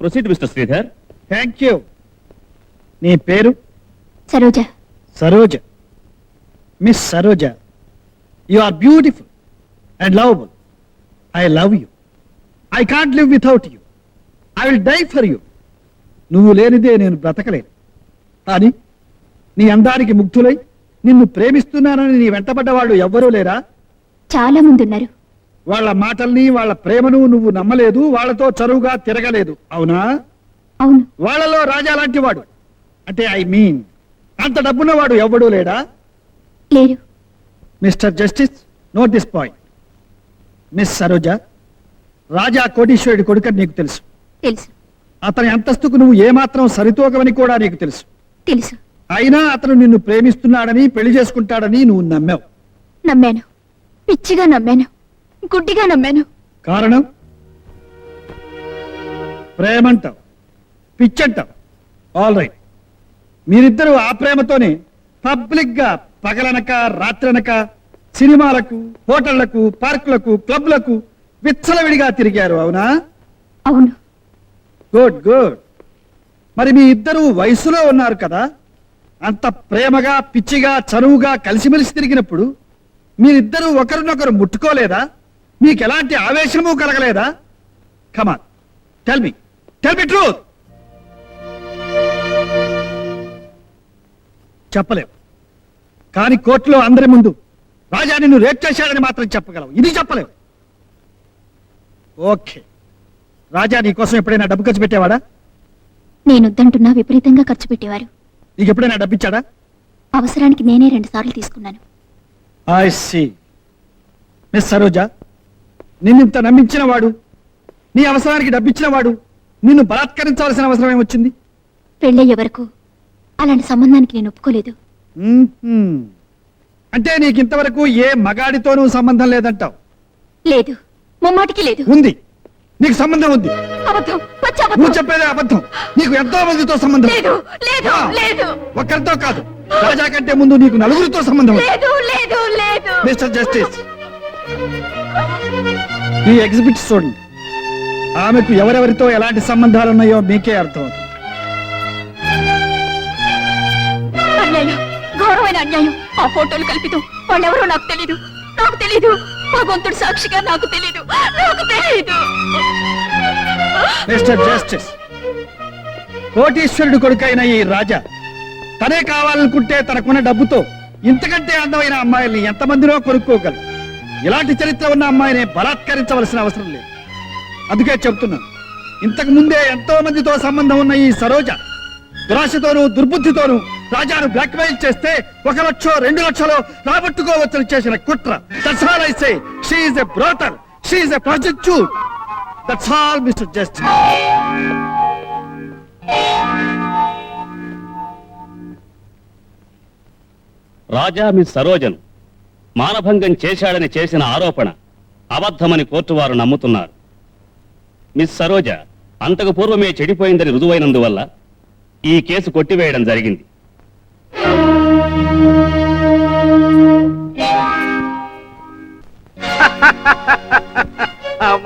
Proceed mister Sridhar thank you నీ పేరు? Saroja. Saroja. Miss Saroja. You are beautiful and lovable I love you I can't live without you I will die for you నువ్వు లేనిదే నేను బ్రతకలేను. కానీ నీ అందానికి ముగ్ధులై నిన్ను ప్రేమిస్తున్నానని నీ వెంటబడ్డ వాళ్ళు ఎవ్వరూ లేరా? చాలా మంది ఉన్నారు. వాళ్ళ మాటల్ని వాళ్ళ ప్రేమను నువ్వు నమ్మలేదు వాళ్ళతో చరువుగా తిరగలేదు. అవునా? అవును. వాళ్ళలో రాజా లాంటి వాడు అంటే ఐ మీన్ అంత డబ్బున్నవాడు ఎవ్వడూ లేడా? లేరు mister justice note this point. Miss Saroja Raja కోటీశ్వరుడి కొడుకని నీకు తెలుసు. తెలుసు. అతని అంతస్తుకు నువ్వు ఏమాత్రం సరితూగవని కూడా నీకు తెలుసు. తెలుసు. అయినా అతను నిన్ను ప్రేమిస్తున్నాడని పెళ్ళి చేసుకుంటాడని నువ్వు నమ్మావు. నమ్మాను. పిచ్చిగా నమ్మాను. గుడ్డిగా నమ్మాను. కారణం? ప్రేమంటావు పిచ్చంటావు. ఆల్ రైట్ మీరిద్దరూ ఆ ప్రేమతోనే పబ్లిక్గా పగలనక రాత్రనక సినిమాలకు హోటళ్ళకు పార్కులకు క్లబ్లకు విచ్చలవిడిగా తిరిగారు అవునా? అవును. గుడ్ గుడ్ మరి మీ ఇద్దరు వయసులో ఉన్నారు కదా? అంత ప్రేమగా పిచ్చిగా చనువుగా కలిసిమెలిసి తిరిగినప్పుడు మీరిద్దరూ ఒకరినొకరు ముట్టుకోలేదా? మీకు ఎలాంటి ఆవేశము కలగలేదా? Come on tell me tell me truth చెప్పలేవు. కానీ కోర్టులో అందరి ముందు రాజా నిన్ను రేప్ చేశాడని మాత్రం చెప్పగలవు. ఇది చెప్పలేవు. ఓకే రాజా నీ కోసం ఎప్పుడైనా డబ్బు ఖర్చు పెట్టేవాడా? నేనొద్దంటున్నా విపరీతంగా ఖర్చు పెట్టేవారు. నీకు ఎప్పుడైనా డబ్బు ఇచ్చాడా? అవసరానికి నేనే రెండు సార్లు తీసుకున్నాను. ఐ సి మిస్ సరోజా నిన్నింత నమ్మించిన వాడు నీ అవసరానికి డబ్బిచ్చిన వాడు నిన్ను బలాత్కరించవలసిన అవసరం ఏమొచ్చింది? పెళ్ళయ్యే వరకు అలాంటి సంబంధానికి నేను ఒప్పుకోలేదు. మ్మ్హ్మ్. అంటే నీకు ఇంతవరకు ఏ మగాడితోనూ సంబంధం లేదంటావు? లేదు. ముమ్మాటికి లేదు. ఉంది. నీకు సంబంధం ఉంది. అబద్ధం. పచ్చి నువ్వు అబద్ధం చెప్పేదే అబద్ధం. నీకు ఎంతో మందితో సంబంధం లేదు. లేదు. ఆ. లేదు. ఒక్కరితో కాదు. రాజా కంటే ముందు నీకు నలుగురితో సంబంధం ఉంది. లేదు. లేదు. లేదు. Mister justice. ఈ ఎగ్జిబిట్ చూడండి. ఆమెకు ఎవరెవరితో ఎలాంటి సంబంధాలు ఉన్నాయో మీకే అర్థమవుతుంది. అన్యాయం. ఘోరమైన అన్యాయం. ఆ ఫోటోలు కల్పితం వాళ్ళెవరో నాకు తెలీదు. నాకు తెలీదు. భగవంతుడు సాక్షిగా నాకు తెలీదు. నాకు తెలీదు. మిస్టర్ జస్టిస్ కోటీశ్వరుడు కొడుకైన ఈ రాజా తనే కావాలనుకుంటే తనకున్న డబ్బుతో ఇంతకంటే అందమైన అమ్మాయిల్ని ఎంతమందినో కొనుక్కోగలరు ఇలాంటి చరిత్ర ఉన్న అమ్మాయిని బలాత్కరించవలసిన అవసరం లేదు. అందుకే చెప్తున్నాను ఇంతకు ముందే ఎంతో మందితో సంబంధం ఉన్న ఈ సరోజ దురాశతోనూ దుర్బుద్ధితోనూ రాజాను బ్లాక్మెయిల్ చేస్తే ఒక లక్ష రెండు లక్షలు రాబట్టుకోవచ్చని చేసిన కుట్ర. That's all I say she is a brother she is a project that's all mister justice Raja మీ సరోజను మానభంగం చేశాడని చేసిన ఆరోపణ అబద్ధమని కోర్టు వారు నమ్ముతున్నారు. మిస్ సరోజ అంతకు పూర్వమే చెడిపోయిందని రుజువైనందువల్ల ఈ కేసు కొట్టివేయడం జరిగింది.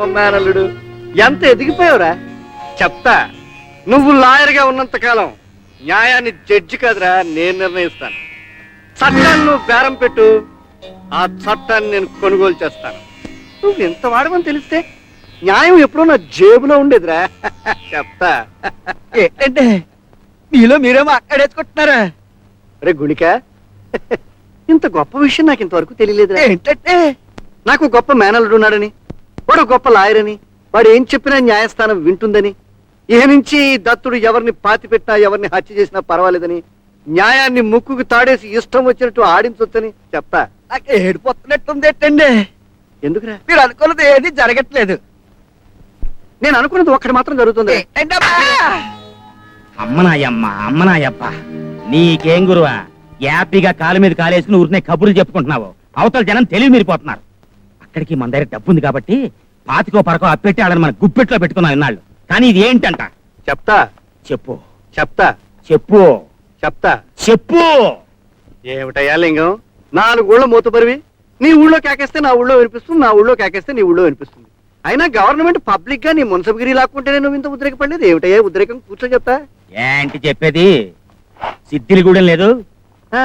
మేనల్లుడు ఎంత ఎదిగిపోయావురా? చెప్తా నువ్వు లాయర్గా ఉన్నంత కాలం న్యాయాన్ని జడ్జి కాదురా నేను నిర్ణయిస్తాను. చట్టాన్ని నువ్వు బేరం పెట్టు ఆ చట్టాన్ని నేను కొనుగోలు చేస్తాను. నువ్వు ఎంత వాడమని తెలిస్తే న్యాయం ఎప్పుడో నా జేబులో ఉండేదిరా. చెప్తా. ఏంటంటే మీలో మీరేమో అక్కడేసుకుంటున్నారా రే గుణిక ఇంత గొప్ప విషయం నాకు ఇంతవరకు తెలియలేదురా. ఏంటంటే? నాకు గొప్ప మేనల్లుడు ఉన్నాడని వాడు గొప్ప లాయర్ అని వాడు ఏం చెప్పినా న్యాయస్థానం వింటుందని ఇహ నుంచి దత్తుడు ఎవరిని పాతి పెట్టినా ఎవరిని హత్య చేసినా పర్వాలేదని న్యాయాన్ని ముక్కుకు తాడేసి ఇష్టం వచ్చినట్టు ఆడించొచ్చని చెప్తా. నాకు ఏడిపోతున్నట్టుంది ఏంటండి? ఎందుకురా? మీరు అనుకున్నది ఏది జరగట్లేదు. నేను అనుకున్నది ఒక్కటి మాత్రం జరుగుతుంది? అమ్మనాయమ్మ అమ్మనాయప్ప నీకేం గురువా? యాపీగా కాలు మీద కాలేసుకుని ఊరినే కబుర్లు చెప్పుకుంటున్నావు. అవతల జనం తెలివి మీరిపోతున్నారు. అక్కడికి మన దగ్గర డబ్బు ఉంది కాబట్టి పాతికో పరకో అప్పెట్టి వాళ్ళని మన గుప్పెట్లో పెట్టుకున్నాం ఇన్నాళ్ళు. కానీ ఇది ఏంటంట? చెప్తా. చెప్పు. చెప్తా. చెప్పు. చెప్తా. చెప్పు. ఏమిటయ్యా లింగం? నాలుగు ఊళ్ళో మూతపరివి నీ ఊళ్ళో కేకేస్తే నా ఊళ్ళో వినిపిస్తుంది నా ఊళ్ళో కేకేస్తే నీ ఊళ్ళో వినిపిస్తుంది. అయినా గవర్నమెంట్ పబ్లిక్గా నీ మున్సబగిరి లాక్కుంటేనే నువ్వు ఇంత ఉద్రేకపడలేదు ఏమిటయ్యా ఉద్రేకం? కూర్చో చెప్తా. ఏంటి చెప్పేది? సిద్ధిలిగూడెం లేదు. ఆ,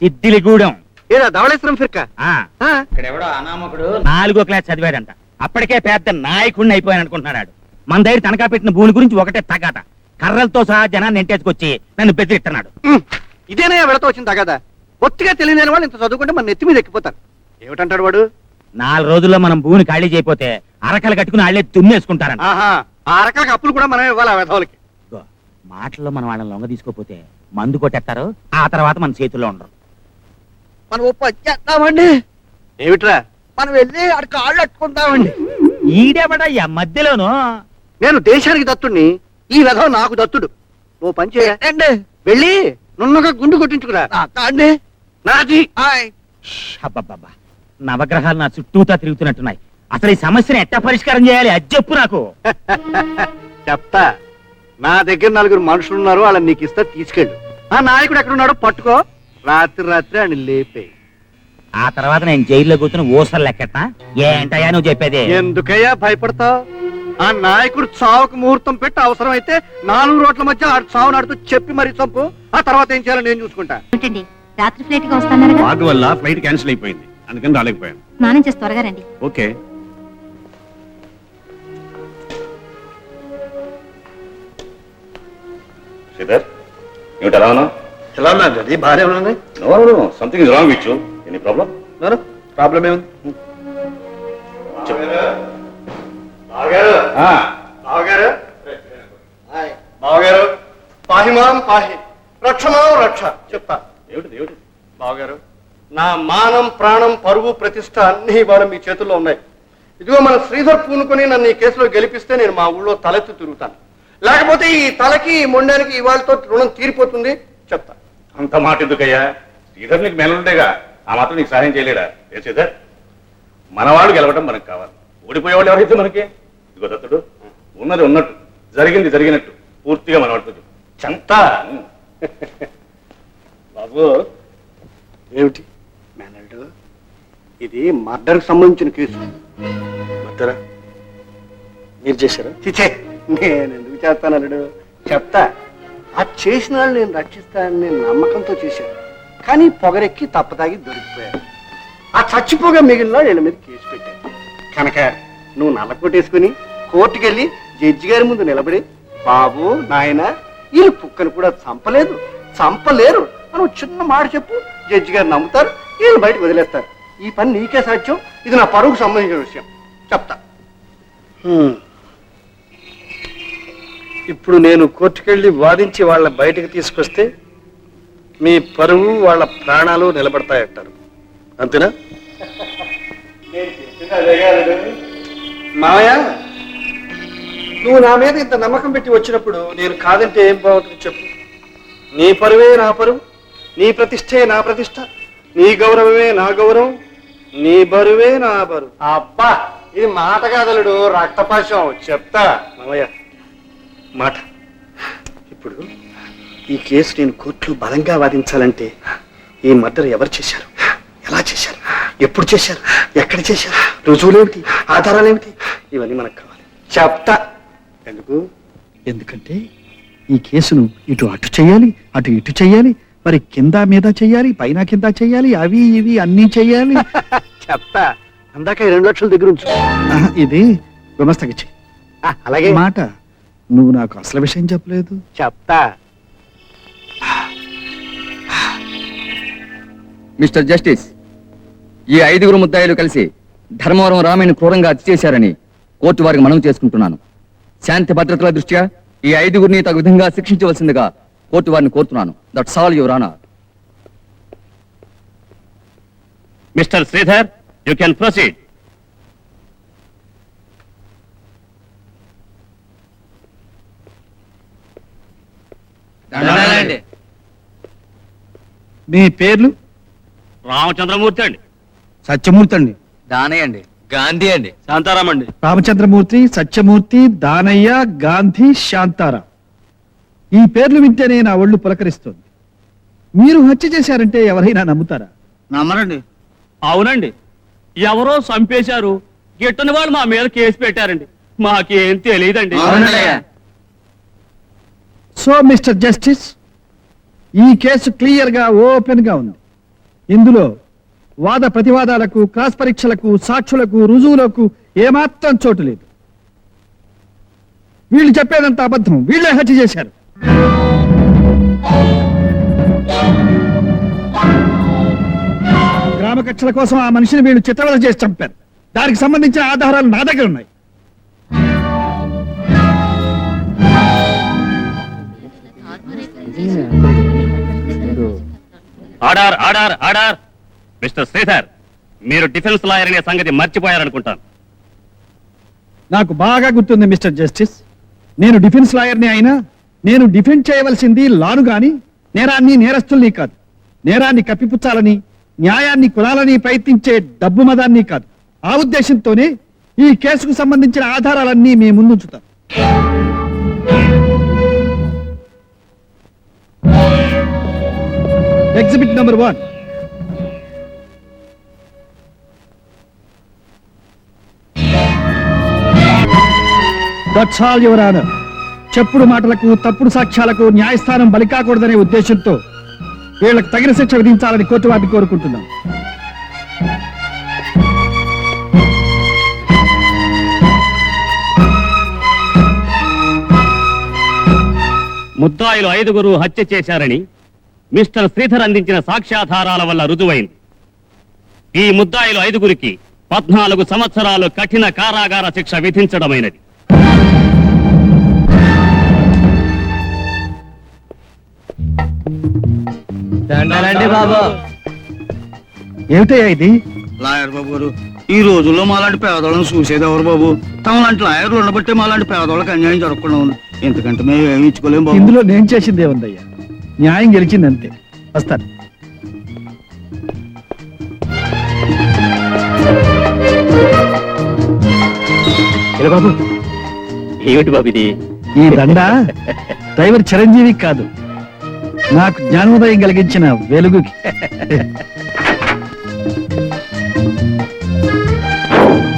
సిద్ధిలిగూడెం ఏదా ధవళేశ్వరం ఫిర్కా? ఆ. ఆ, ఇక్కడెవడో అనామకుడు. నాలుగో క్లాస్ చదివాడంట. అప్పటికే పెద్ద నాయకుడిని అయిపోయాను అనుకుంటున్నాడు. మన దగ్గర తనఖా పెట్టిన భూమి గురించి ఒకటే తగాట కర్రలతో సహా జనాన్ని ఎంటేసుకొచ్చి నన్ను బెదిరిస్తున్నాడు. ఉమ్, ఇదేనయ్యా వెళత వచ్చింది కదా ఒత్తిగా తెలియని వాళ్ళు ఇంత చదువుకుంటే మన నెత్తి మీద ఎక్కిపోతారు. ఏమిటంటాడు వాడు? నాలుగు రోజుల్లో మనం భూమిని ఖాళీ చేయకపోతే అరకలు కట్టుకుని వాళ్ళే దున్నేసుకుంటారంట. ఆహా ఆ రకాల అప్పులు కూడా మనం ఇవ్వాలి ఆ వెధవులకి. ఇదిగో, మాటల్లో మనం వాళ్ళని లొంగ తీసుకోపోతే మందు కొట్టేస్తారు ఆ తర్వాత మన చేతుల్లో ఉండరు. మనం ఓ పని చేద్దామండి. ఏమిట్రా? మనం వెళ్ళి అక్కడ కాళ్ళు అట్టుకుందామండి ఈడేబడయ్యా మధ్యలోను? నేను దేశానికి దత్తుడిని ఈ వెధవ నాకు దత్తుడు. ఓ పని చేయ. ఏంటండి? వెళ్ళి నున్నగా గుండు కొట్టించుకురా. అండి నాది అబ్బబ్బబ్బా. నవగ్రహాలు నా చుట్టూతా తిరుగుతున్నట్టున్నాయి. అసలు ఈ సమస్యను ఎట్టా పరిష్కారం చేయాలి? అది చెప్పు నాకు. చెప్తా. నా దగ్గర నలుగురు మనుషులు ఉన్నారు వాళ్ళని నీకు ఇస్తా తీసుకెళ్ళు. ఆ నాయకుడు ఎక్కడున్నాడో పట్టుకో. రాత్రి రాత్రి ఆయన లేపే. ఆ తర్వాత నేను జైల్లో కూర్చుని ఊసలు లెక్కట్నా ఏంటయ్యా నువ్వు చెప్పేది? ఎందుకయ్యా భయపడతావు? ఆ నాయకుడు చావుకు ముహూర్తం పెట్టి అవసరం అయితే నాలుగు రోడ్ల మధ్య ఆ చావు నాడుతూ చెప్పి మరీ చంపు. ఆ తర్వాత ఏం చేయాలో నేను చూసుకుంటా. రాత్రి ఫ్లైట్గా వస్తాన్నారుగా వాటి వల్ల ఫ్లైట్ క్యాన్సిల్ అయిపోయింది. అందుకని రాలేకపోయాను. స్నానం చేసి త్వరగా రండి. ఓకే. శ్రీధర్ ఏమిటి ఎలా ఉన్నావు? ఎలా ఉన్నాడు అది భార్య ఉన్నది no no something is wrong with you any problem problem ఏముంది? బావగారు? బావగారు? పాహిమాం పాహి రక్షమాం రక్ష. చెప్తా. ఏమిటి ఏమిటి బావగారు నా మానం ప్రాణం పరువు ప్రతిష్ట అన్ని ఇవాళ మీ చేతుల్లో ఉన్నాయి. ఇదిగో మన శ్రీధర్ పూనుకొని నన్ను ఈ కేసులో గెలిపిస్తే నేను మా ఊళ్ళో తలెత్తి తిరుగుతాను. లేకపోతే ఈ తలకి ఈ మొండానికి ఇవాళతో రుణం తీరిపోతుంది? చెప్తా. అంత మాట ఎందుకయ్యా? శ్రీధర్ నీకు మెనలుండేగా ఆ మాత్రం నీకు సహాయం చేయలేడా? ఏ శ్రీధర్? మనవాడు గెలవడం మనకు కావాలి. ఓడిపోయేవాళ్ళు ఎవరైతే మనకి? ఇదిగో దత్తుడు ఉన్నది ఉన్నట్టు జరిగింది జరిగినట్టు పూర్తిగా మనవాడితో చెప్పు. చెంత. బాబు. ఏమిటి? మేనల్డ్ ఇది మర్డర్కి సంబంధించిన కేసు. మర్డరా? మీరు చేశారా? చిచే నేను ఎందుకు చేస్తాను అల్లుడు? చెప్తా. ఆ చేసిన వాళ్ళు నేను రక్షిస్తానని నేను నమ్మకంతో చేశాను. కానీ పొగరెక్కి తప్పతాగి దొరికిపోయాను. ఆ చచ్చిపోగా మిగిలిన వాళ్ళ మీద కేసు పెట్టాను కనుక నువ్వు నల్ల కొట్టేసుకుని కోర్టుకెళ్ళి జడ్జి గారి ముందు నిలబడి బాబు నాయన వీళ్ళు కుక్కను కూడా చంపలేదు. చంపలేరు. ఒక చిన్న మాట చెప్పు. జడ్జి గారు నమ్ముతారు వీళ్ళు బయటకు వదిలేస్తారు. ఈ పని నీకే సాధ్యం ఇది నా పరువుకు సంబంధించిన విషయం. చెప్తా. ఇప్పుడు నేను కోర్టుకెళ్ళి వాదించి వాళ్ళ బయటకు తీసుకొస్తే మీ పరువు వాళ్ళ ప్రాణాలు నిలబడతాయంటారు. అంతేనా? మావయ్య నువ్వు నా మీద ఇంత నమ్మకం పెట్టి వచ్చినప్పుడు నేను కాదంటే ఏం బాగుంటుంది చెప్పు. నీ పరువే నా పరువు. నీ ప్రతిష్టే నా ప్రతిష్ట నీ గౌరవమే నా గౌరవం. నీ బరువే నా బరువు. అబ్బా ఇది మాట కాదలుడు రక్తపాశం. చెప్తా. మామయ్య మాట. ఇప్పుడు ఈ కేసు నేను కోర్టులో బలంగా వాదించాలంటే ఈ మర్డర్ ఎవరు చేశారు? ఎలా చేశారు? ఎప్పుడు చేశారు? ఎక్కడ చేశారు? రుజువులేమిటి? ఆధారాలేమిటి? ఇవన్నీ మనకు కావాలి. చెప్తా. ఎందుకు? ఎందుకంటే ఈ కేసును ఇటు అటు చేయాలి అటు ఇటు చేయాలి మరి కింద మీద చెయ్యాలి పైన కింద చెయ్యాలి అవి ఇవి అన్నీ చెయ్యాలి. చెప్తా అందాక ఈ రెండు లక్షల దగ్గర ఉంచు. ఆహా, ఇది గుమస్తకి చెయ్యి ఆ, అలాగే. మాట నువ్వు నాకు అసలు విషయం చెప్పలేదు. చెప్తా మిస్టర్ జస్టిస్ ఈ ఐదుగురు ముద్దాయిలు కలిసి ధర్మవరం రామయ్యను క్రూరంగా హత్య చేశారని కోర్టు వారికి మనవి చేసుకుంటున్నాను. శాంతి భద్రతల దృష్ట్యా ఈ ఐదుగురిని తగు విధంగా శిక్షించవలసిందిగా కోర్టు వారిని కోరుతున్నాను. That's all your honour mister Sridhar you can proceed మీ పేర్లు? రామచంద్రమూర్తి అండి. సత్యమూర్తి అండి. దానయ్య అండి. గాంధీ అండి. శాంతారాం అండి. రామచంద్రమూర్తి సత్యమూర్తి దానయ్య గాంధీ శాంతారాం. ఈ పేర్లు వింటేనే నా ఒళ్ళు పులకరిస్తోంది. మీరు హత్య చేశారంటే ఎవరైనా నమ్ముతారా? నమ్మరండి. అవునండి. ఎవరో చంపేశారు. గిట్టని వాళ్ళు మా మీద కేసు పెట్టారండి. మాకేం తెలియదండి సో మిస్టర్ జస్టిస్ ఈ కేసు క్లియర్గా ఓపెన్గా ఉంది. ఇందులో వాద ప్రతివాదాలకు క్రాస్ పరీక్షలకు సాక్షులకు రుజువులకు ఏమాత్రం చోటు లేదు. వీళ్ళు చెప్పేదంత అబద్ధం. వీళ్ళే హత్య చేశారు. గ్రామ కక్షల కోసం ఆ మనిషిని వీళ్ళు చిత్రవద చేసి చంపారు. దానికి సంబంధించిన ఆధారాలు నా దగ్గర ఉన్నాయి. Order order order. Mister Sridhar మీరు డిఫెన్స్ లాయర్ అనే సంగతి మర్చిపోయారనుకుంటాను. నాకు బాగా గుర్తుంది మిస్టర్ జస్టిస్. నేను డిఫెన్స్ లాయర్ని అయినా నేను డిఫెండ్ చేయవలసింది లాను గాని నేరాన్ని నేరస్తుల్ని కాదు. నేరాన్ని కప్పిపుచ్చాలని న్యాయాన్ని కులాలని ప్రయత్నించే డబ్బు మదాన్ని కాదు. ఆ ఉద్దేశంతోనే ఈ కేసుకు సంబంధించిన ఆధారాలన్నీ మీ ముందుంచుతాను exhibit number one that's all your honour చెప్పుడు మాటలకు తప్పుడు సాక్ష్యాలకు న్యాయస్థానం బలికాకూడదనే ఉద్దేశంతో వీళ్ళకు తగిన శిక్ష విధించాలని కోర్టు వారిని కోరుకుంటున్నాం. ముద్దాయిలు ఐదుగురు హత్య చేశారని మిస్టర్ శ్రీధర్ అందించిన సాక్ష్యాధారాల వల్ల రుజువైంది. ఈ ముద్దాయిలు ఐదుగురికి పద్నాలుగు సంవత్సరాలు కఠిన కారాగార శిక్ష విధించడమైనది. బాబు. ఏమిటయ్యా ఇది? లాయర్ బాబు గారు ఈ రోజుల్లో మాలాంటి పేదవాళ్ళని చూసేది ఎవరు బాబు? తమ లాంటి లాయర్లు ఉండబట్టే మాలాంటి పేదవాళ్ళకి అన్యాయం జరగకుండా ఉంది. ఎందుకంటే మేము ఏమి ఇచ్చుకోలేం బాబు. ఇందులో నేను చేసింది ఏముందయ్యా? న్యాయం గెలిచింది అంతే. వస్తాను. బాబు. ఏమిటి బాబు ఇది? ఈ దండ డ్రైవర్ చిరంజీవి కాదు. నాకు జ్ఞానోదయం కలిగించిన వెలుగుకి.